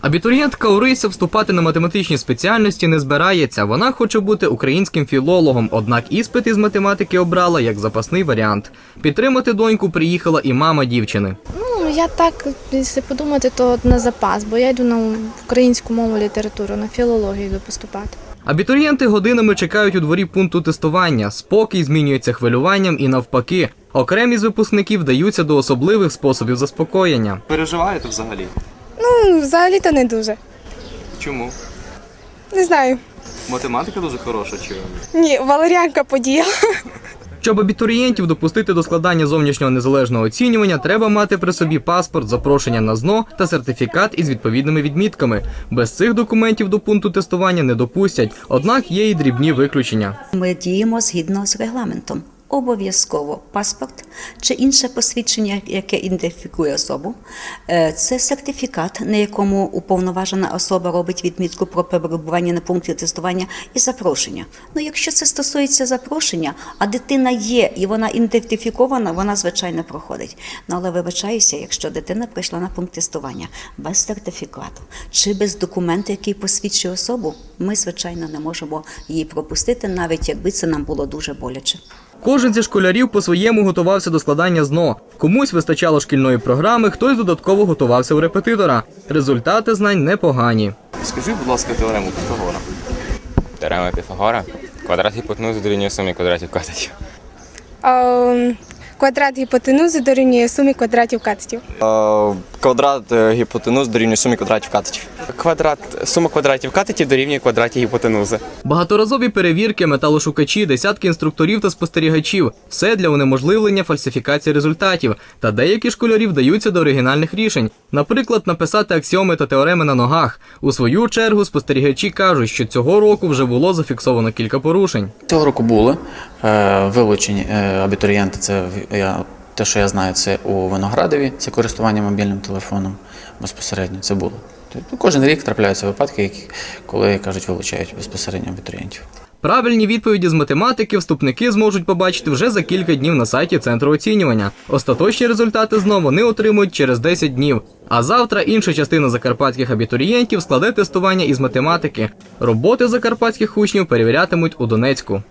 Абітурієнтка Орися вступати на математичні спеціальності не збирається. Вона хоче бути українським філологом, однак іспит із математики обрала як запасний варіант. Підтримати доньку приїхала і мама дівчини. Ну, я так, якщо подумати, то на запас, бо я йду на українську мову літературу, на філологію йду поступати. Абітурієнти годинами чекають у дворі пункту тестування. Спокій змінюється хвилюванням і навпаки. Окремі з випускників вдаються до особливих способів заспокоєння. Переживаєте взагалі? Ну, взагалі-то не дуже. Чому? Не знаю. Математика дуже хороша чи Ні, валеріанка подіяла. Щоб абітурієнтів допустити до складання зовнішнього незалежного оцінювання, треба мати при собі паспорт, запрошення на ЗНО та сертифікат із відповідними відмітками. Без цих документів до пункту тестування не допустять. Однак є і дрібні виключення. Ми діємо згідно з регламентом. Обов'язково паспорт чи інше посвідчення, яке ідентифікує особу. Е, Це сертифікат, на якому уповноважена особа робить відмітку про перебування на пункті тестування і запрошення. Ну, якщо це стосується запрошення, а дитина є і вона ідентифікована, вона звичайно проходить. Ну але вибачаюся, якщо дитина прийшла на пункт тестування без сертифікату чи без документу, який посвідчує особу, ми звичайно не можемо її пропустити, навіть якби це нам було дуже боляче. Кожен зі школярів по-своєму готувався до складання ЗНО. Комусь вистачало шкільної програми, хтось додатково готувався у репетитора. Результати знань непогані. Скажи, будь ласка, теорему Піфагора. Теорема Піфагора. Квадрат гіпотенузи дорівнює сумі квадратів катетів. А, квадрат гіпотенузи дорівнює сумі квадратів катетів. Е, Квадрат е, гіпотенуз дорівнює сумі квадратів катетів. Квадрат, сума квадратів катетів дорівнює квадраті гіпотенузи. Багаторазові перевірки, металошукачі, десятки інструкторів та спостерігачів все для унеможливлення фальсифікації результатів. Та деякі школярі вдаються до оригінальних рішень, наприклад, написати аксіоми та теореми на ногах. У свою чергу спостерігачі кажуть, що цього року вже було зафіксовано кілька порушень. Цього року були е, вилучені е, абітурієнти. Це в- я, те, що я знаю, це у Виноградові, це користування мобільним телефоном безпосередньо. Це було. Тобто, кожен рік трапляються випадки, коли кажуть, вилучають безпосередньо абітурієнтів. Правильні відповіді з математики вступники зможуть побачити вже за кілька днів на сайті центру оцінювання. Остаточні результати знову вони отримують через 10 днів. А завтра інша частина закарпатських абітурієнтів складе тестування із математики. Роботи закарпатських учнів перевірятимуть у Донецьку.